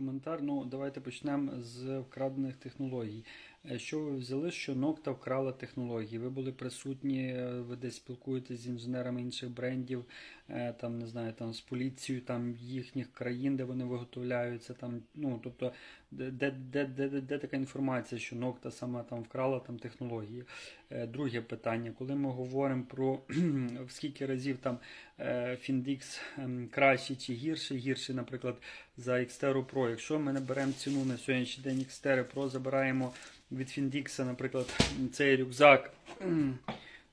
коментар. Ну, давайте почнемо з вкрадених технологій. Е, Що ви взяли, що Нокта вкрала технології? Ви були присутні, е, ви десь спілкуєтесь з інженерами інших брендів, е, там не знаю, там з поліцією, там їхніх країн, де вони виготовляються. Там, ну, тобто, де, де, де, де, де, така інформація, що Нокта сама там вкрала там технології? Друге питання, коли ми говоримо про в скільки разів там Findix ем, чи гірший, гірший, наприклад, за Xterra Pro. Якщо ми не беремо ціну на сьогоднішній день Xterra Pro, забираємо від Findix, наприклад, цей рюкзак,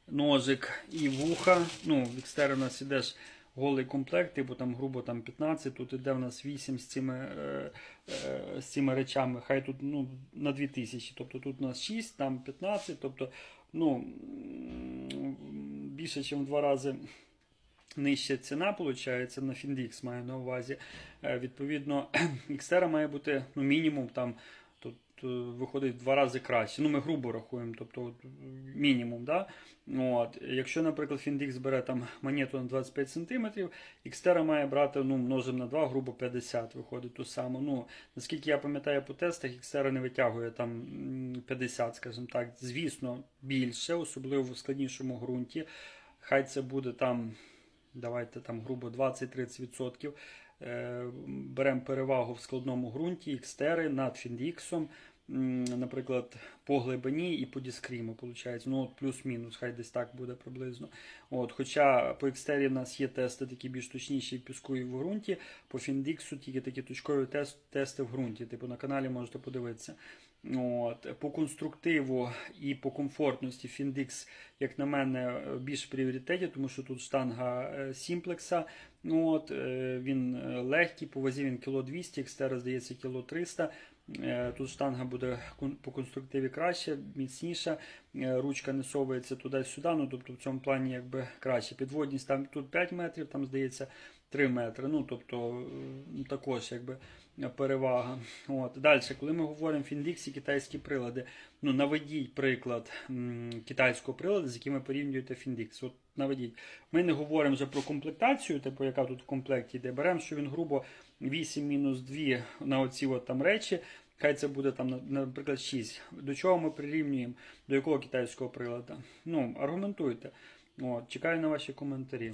ножик і вуха. Ну, в Xterra у нас іде голий комплект, типу там грубо там 15, тут іде в нас 8 з цими, е, е, з цими речами, хай тут ну, на 2000, тобто тут у нас 6, там 15, тобто ну, більше, ніж в два рази нижча ціна, виходить, на Findix маю на увазі. Е, Відповідно, Xterra має бути ну, мінімум там. Е, виходить в два рази краще. Ну, ми грубо рахуємо, тобто от, мінімум. Да? От. Якщо, наприклад, Findix бере там монету на 25 см, Xterra має брати ну, множимо на 2, грубо 50 виходить ту саму. Ну, наскільки я пам'ятаю по тестах, Xterra не витягує там 50, скажімо так. Звісно, більше, особливо в складнішому ґрунті. Хай це буде там, давайте там грубо 20-30%. Е, Беремо перевагу в складному ґрунті, Xterra над Findix, м, наприклад, по глибині і по дискріму, виходить. Ну, плюс-мінус, хай десь так буде приблизно. От, хоча по Xterra в нас є тести такі більш точніші в піску і в ґрунті, по Findix тільки такі точкові тест, тести в ґрунті. Типу на каналі можете подивитися. От, по конструктиву і по комфортності Findix, як на мене, більш в пріоритеті, тому що тут штанга е, Сімплекса. Ну, от, е, він е, легкий, по вазі він кіло 200, Xterra, здається, кіло 300. Е, Тут штанга буде по конструктиві краще, міцніша, ручка не совується туди-сюди, ну тобто в цьому плані якби краще. Підводність там тут 5 метрів, там здається 3 метри. Ну тобто е, також якби перевага. От. Далі, коли ми говоримо Findix і китайські прилади, ну наведіть приклад китайського приладу, з яким ви порівнюєте Findix. От наведіть. Ми не говоримо вже про комплектацію, типу, яка тут в комплекті йде. Беремо, що він грубо 8 мінус 2 на оці от там речі. Хай це буде там, наприклад, 6. До чого ми прирівнюємо? До якого китайського прилада? Ну, аргументуйте. О, чекаю на ваші коментарі.